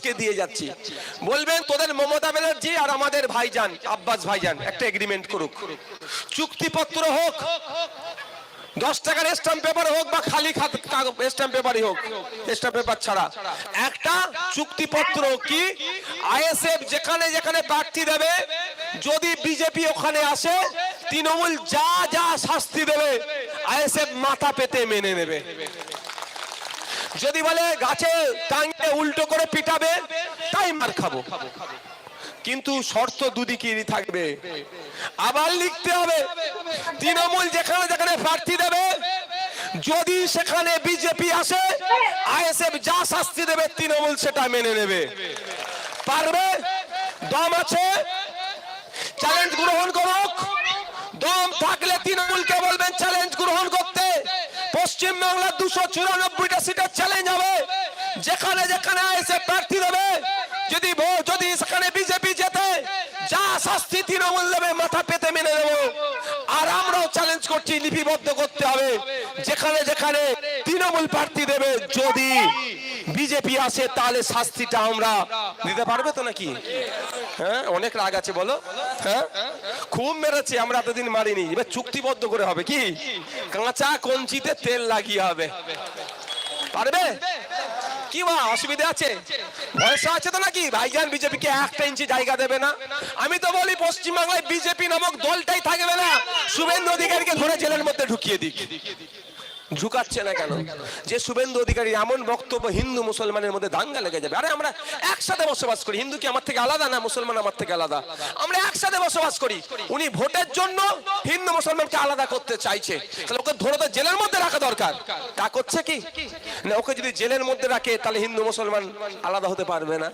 আজকে দিয়ে যাচ্ছি। বলবেন, তোদের মমতা ব্যানার্জি আর আমাদের ভাইজান, আব্বাস ভাইজান, একটা এগ্রিমেন্ট করুক। চুক্তিপত্র হোক, দশ টাকার স্ট্যাম্প পেপার হোক বা খালি স্ট্যাম্প পেপারই হোক স্ট্যাম্প পেপার ছাড়া। একটা চুক্তিপত্র কি? আইএসএফ যেখানে যেখানে প্রার্থী দেবে, যদি বিজেপি ওখানে আসে, তৃণমূল যা যা শাস্তি দেবে, আইএসএফ মাথা পেতে মেনে নেবে। যদি বলে গাছে টাঙ্গে উল্টো করে পিটাবে, তাই মার খাব। কিন্তু শর্ত দুদিকেরই থাকবে। আবার লিখতে হবে, তৃণমূল যেখানে যেখানে প্রার্থী দেবে, যদি সেখানে বিজেপি আসে, আইএসএফ যা শাস্তি দেবে, তৃণমূল সেটা মেনে নেবে। পারবে? দম আছে? চ্যালেঞ্জ গ্রহণ করুক। দম থাকলে তৃণমূলকে বলবেন চ্যালেঞ্জ গ্রহণ করতে। পশ্চিমবাংলার দুশো চুরানব্বইটা হবে যেখানে যেখানে এসে প্রার্থী দেবে, যদি যদি সেখানে বিজেপি যেতে যা শাস্তি তৃণমূল দেবে, মাথা পেতে মেনে নেব। আর আমরাও চ্যালেঞ্জ করছি, লিপিবদ্ধ করতে হবে। যেখানে যেখানে তৃণমূল প্রার্থী দেবে, যদি বিজেপি আসে, তাহলে শাস্তিটা আমরা দিতে পারবে তো নাকি? হ্যাঁ অনেক রাগ আছে, বলো। হ্যাঁ খুব মেরেছে, আমরা এতদিন মারিনি। এবার চুক্তিবদ্ধ করে হবে কি? কাঁচা কঞ্চিতে তেল লাগিয়ে হবে। পারবে? কি বা অসুবিধা আছে? ভয়সা আছে তো নাকি? ভাইজান বিজেপিকে একটা ইঞ্চি জায়গা দেবে না। আমি তো বলি, পশ্চিমবাংলায় বিজেপি নামক দলটাই থাকবে না। শুভেন্দু অধিকারীকে ধরে জেলের মধ্যে ঢুকিয়ে দিক। ঝুকাচ্ছে না কেন? যে শুভেন্দু অধিকারী এমন বক্তব্য হিন্দু মুসলমানের মধ্যে দাঙ্গা লেগে যাবে। আরে আমরা একসাথে বসবাস করি। হিন্দু কি আমার থেকে আলাদা না মুসলমান আমার থেকে আলাদা? আমরা একসাথে বসবাস করি। উনি ভোটের জন্য হিন্দু মুসলমানকে আলাদা করতে চাইছে। তাহলে ওকে ধরে তো জেলের মধ্যে রাখা দরকার। তা করছে কি? না, ওকে যদি জেলের মধ্যে রাখে, তাহলে হিন্দু মুসলমান আলাদা হতে পারবে না।